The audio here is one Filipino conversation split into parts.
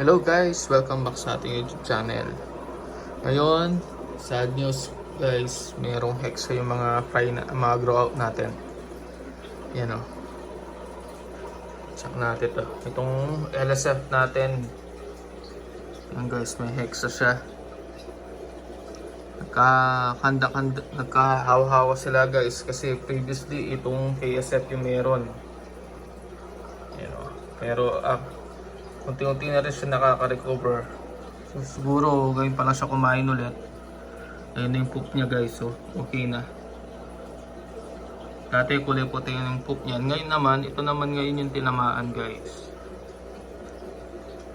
Hello guys! Welcome back sa ating YouTube channel. Ngayon, sad news guys, mayroong hexa yung mga fry mga grow out natin. Yan o. Check natin to. Itong LSF natin, yan guys, may hexa siya. Nagkakanda-kanda, nagkahawa-hawa sila guys kasi previously itong KSF yung meron. Yan o. Pero ah, unti-unti na rin siya nakaka-recover. So, siguro ngayon pa lang siya kumain ulit. Ayun na yung poop niya guys. So, okay na. Dati kulay puti yung poop niya. Ngayon naman, ito naman ngayon yung tinamaan guys.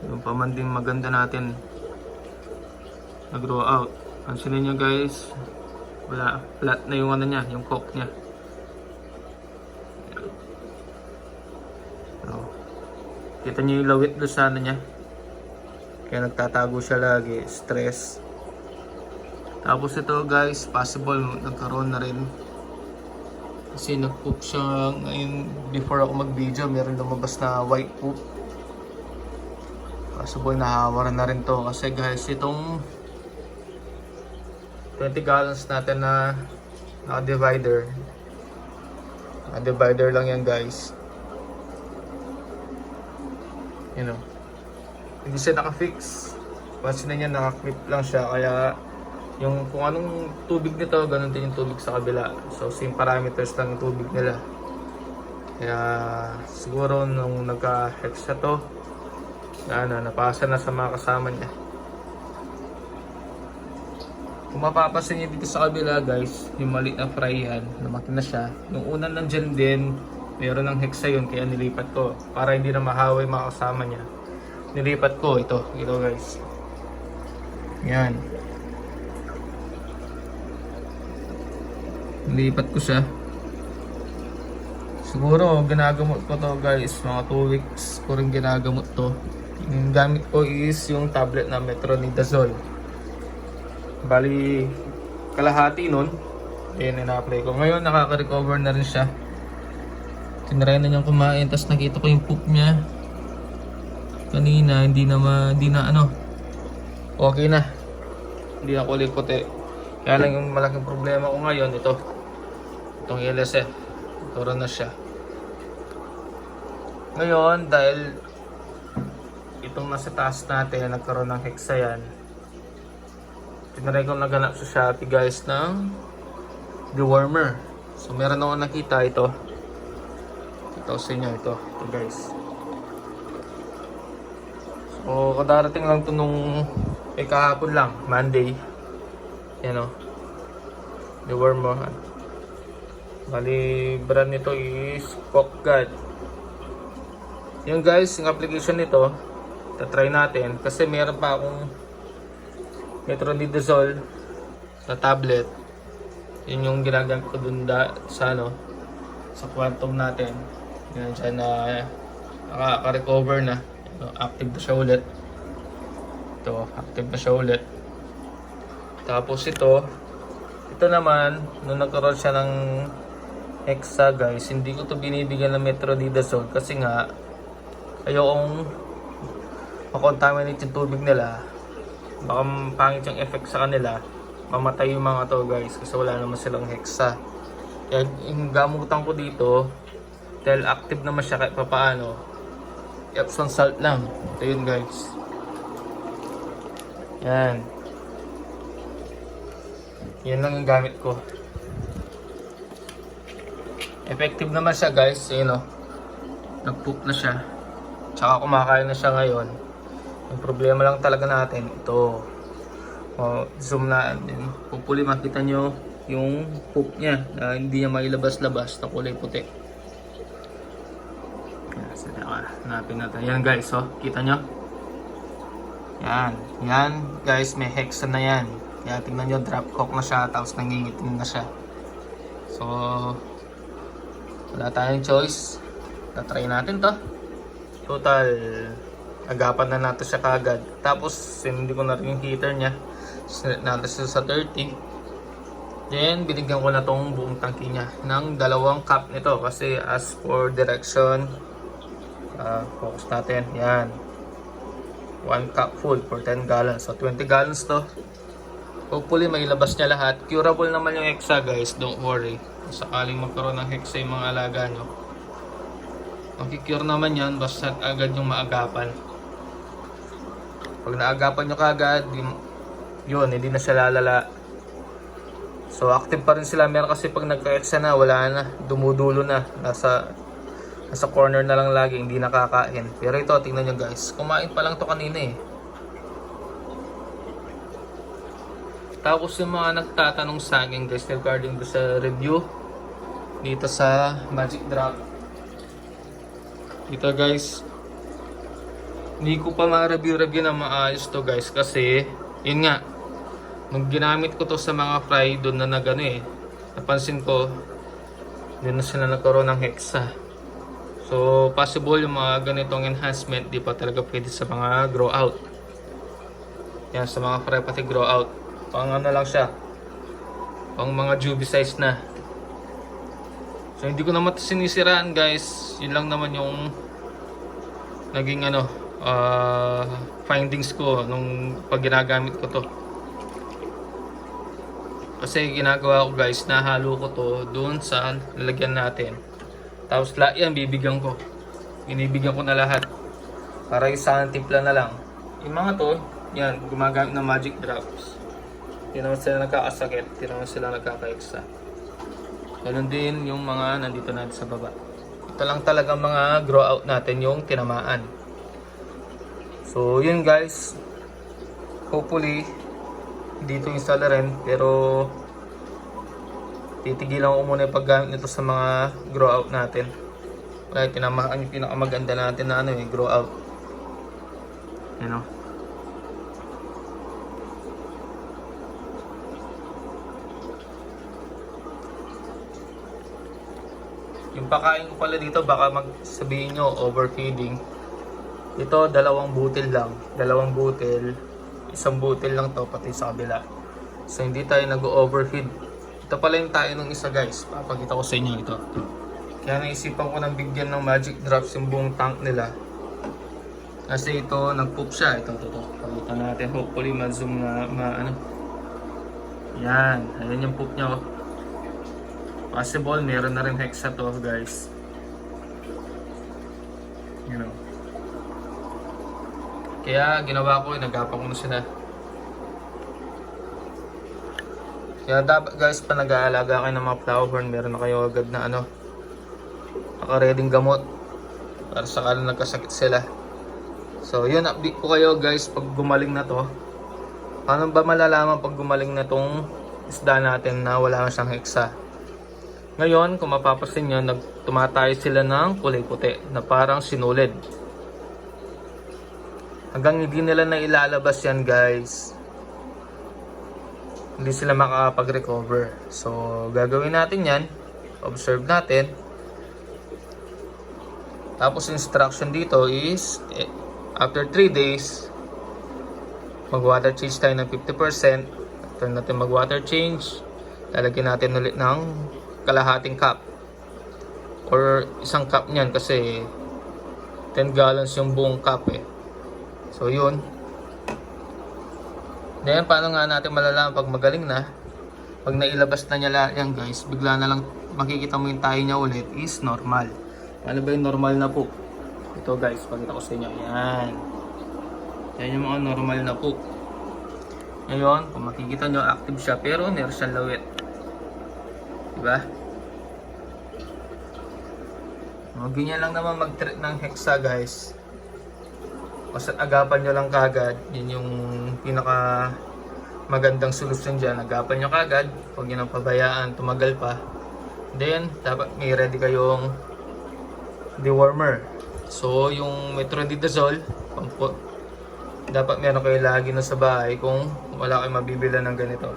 Yung pa man din maganda natin. Nag-grow out. Pansinin niyo guys. Wala, flat na yung ano niya, yung cock niya. Kita niyo yung lawit doon sa ano niya. Kaya nagtatago siya lagi. Stress. Tapos ito guys, possible nagkaroon na rin. Kasi nag-poop siya ngayon before ako mag-video. Meron lumabas na white poop. Possible nahawaran na rin to. Kasi guys, itong 20 gallons natin na naka-divider. Naka-divider lang yan guys. You know, hindi siya naka-fix. Pansin na niya, naka-clip lang siya. Kaya, yung kung anong tubig nito, ganun din yung tubig sa kabila. So, same parameters lang yung tubig nila. Kaya, siguro nung nagka-hex siya to, na, na, napasa na sa mga kasama niya. Kung mapapasin niyo dito sa kabila guys, yung maliit na fry yan, lumaki na siya. Yung unang nandyan din, meron ng hexa yun kaya nilipat ko. Para hindi na mahaway mga kasama niya. Nilipat ko ito. Ito guys. Yan. Nilipat ko siya. Siguro ginagamot ko to guys. Mga 2 weeks ko rin ginagamot to. Yung gamit ko is yung tablet na metronidazole. Bali kalahati nun. Ayun na-apply ko. Ngayon nakaka-recover na rin siya tinry na niyang kumain tapos nakita ko yung poop niya. Kanina hindi na ma, hindi na ano. Okay na. Hindi na kulay puti. Kaya lang yung malaking problema ko ngayon ito. Itong LSF turo na siya. Ngayon dahil itong nasa taas natin nagkaroon ng hexa yan tinry ko naganap sa Shopee guys ng dewormer. So meron ako nakita ito ito sa inyo ito. Ito guys. So, kadarating lang to nung eh, kahapon lang. Monday. Yan o. The worm mo. Bali, brand nito is Cockguard. Yan guys, yung application nito, tatry natin. Kasi meron pa akong metronidazole na tablet. Yun yung ginagamit ko dun da, sa ano, sa quantum natin. Yan siya na nakaka-recover na. Active na siya ulit. Ito, active na siya ulit. Tapos ito, ito naman, nung nagkaroon siya ng hexa guys, hindi ko to binibigyan ng metronidazole kasi nga ayokong makontaminate yung tubig nila. Baka pangit yung effect sa kanila. Mamatay yung mga to guys kasi wala naman silang hexa. Kaya yung gamutan ko dito, dahil active naman siya kahit papaano, Epsom salt lang. Ito yun guys. Yan. Yan lang yung gamit ko. Effective naman siya guys. Ayun o. Nag-poop na siya. Tsaka kumakain na siya ngayon. Yung problema lang talaga natin, ito. O, zoom na din. Hopefully makita nyo yung poop niya na hindi niya mailabas-labas na kulay puti. Hanapin natin. Yan guys, oh, kita nyo? Yan, yan guys, may hexa na yan. Kaya tingnan nyo, drop cock na siya, tapos nangingitim na siya. So, wala tayong choice. Tatry natin to. Total, agapan na natin siya kagad. Tapos, hindi ko na rin yung heater niya. Sinet natin siya sa 30. Then, binigyan ko na tong buong tangki niya ng dalawang cup nito kasi as for direction, uh, focus natin, yan. 1 cup full for 10 gallons. So 20 gallons to. Hopefully may labas niya lahat. Curable naman yung hexa guys, don't worry. Sakaling magkaroon ng hexa yung mga alaga nyo. Makikure naman yan basta agad yung maagapan. Pag naagapan nyo kagad, yun, hindi na siya lalala. So active pa rin sila. Meron kasi pag nagka-hexa na, wala na. Dumudulo na. Nasa nasa corner na lang lagi, hindi nakakain. Pero ito, tingnan nyo guys. Kumain pa lang to kanina eh. Tapos yung mga nagtatanong sa akin guys regarding sa review dito sa Magic Drop. Dito guys, hindi ko pa ma-review-review na maayos to guys kasi yun nga, nung ginamit ko to sa mga fry doon na nagano eh, napansin ko doon na sila nagkaroon ng hexa. So possible yung mga ganitong enhancement di pa talaga pwede sa mga grow out. Yan sa mga fry pati grow out. Pang ano lang siya. Pang mga juvie size na. So hindi ko naman sinisiraan guys. Yun lang naman yung naging ano ah, findings ko nung pag ginagamit ko to. Kasi ginagawa ko guys, nahalo ko to doon sa lalagyan natin. Tapos la yan bibigyan ko. Binibigyan ko na lahat. Para isang timpla na lang. Yung mga to, yan, gumagamit ng magic drops. Hindi naman sila nagkakasakit, hindi naman sila nagkakaeksa. Ganun din yung mga nandito natin sa baba. Ito lang talaga mga grow out natin yung tinamaan. So yun guys. Hopefully dito install rin pero titigilan ko muna yung paggamit nito sa mga grow out natin. Kaya tinamaan yung pinakamaganda natin na ano eh, grow out. You know. Yung pakain ko pala dito, baka magsabihin nyo, overfeeding. Ito, dalawang butil lang. Dalawang butil. Isang butil lang to, pati sa kabila. So, hindi tayo nag-overfeed. Ito pala yung tayo ng isa, guys. Papakita ko sa inyo ito. Kaya naisipan ko nang bigyan ng magic drops yung buong tank nila. Kasi ito, nag-poop siya. Ito, ito, ito. Natin. Hopefully, ma-zoom na, ma, ano. Yan. Ayan yung poop niya, oh. Possible, meron na rin hexa to guys. You know. Kaya ginawa ko, nagapan ko na sila. Kaya dapat guys, pa nag-aalaga kayo ng mga flower meron na kayo agad na ano, naka-reading gamot para sakala nagkasakit sila. So yun, update ko kayo guys pag gumaling na to. Paano ba malalaman pag gumaling na tong isda natin na wala na siyang hexa? Ngayon, kung mapapasin nyo, nagtumatayo sila ng kulay puti na parang sinulid. Hanggang hindi nila na ilalabas yan guys, hindi sila makakapag-recover. So, gagawin natin yan. Observe natin. Tapos, instruction dito is, eh, after 3 days, mag-water change tayo ng 50%. After natin mag-water change, lalagyan natin ulit ng kalahating cup or isang cup niyan kasi 10 gallons yung buong cup eh so yun then paano nga natin malalaman pag magaling na? Pag nailabas na niya lahat yan guys bigla na lang makikita mo yung tayo niya ulit is normal. Ano ba yung normal na poop? Ito guys pakita ko sa inyo. Yan. Yan yung mga normal na poop. Ngayon kung makikita nyo active siya pero meron siyang lawit Diba? Ganyan lang naman mag-treat ng hexa guys. Basta agapan nyo lang kagad. Yun yung pinaka magandang solusyon dyan. Agapan nyo kagad. Huwag nyo nang pabayaan. Tumagal pa. Then, dapat may ready kayong dewormer. So, yung metronidazole, dapat meron kayo lagi na sa bahay kung wala kayong mabibila ng ganito.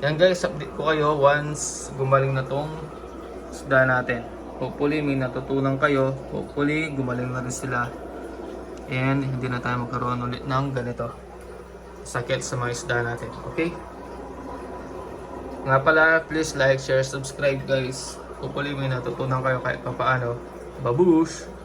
Yan guys, update ko kayo once gumaling na tong isda natin. Hopefully may natutunan kayo. Hopefully gumaling na rin sila. And hindi na tayo magkaroon ulit ng ganito. Sakit sa mga isda natin. Okay? Nga pala, please like, share, subscribe guys. Hopefully may natutunan kayo kahit pa paano. Babush!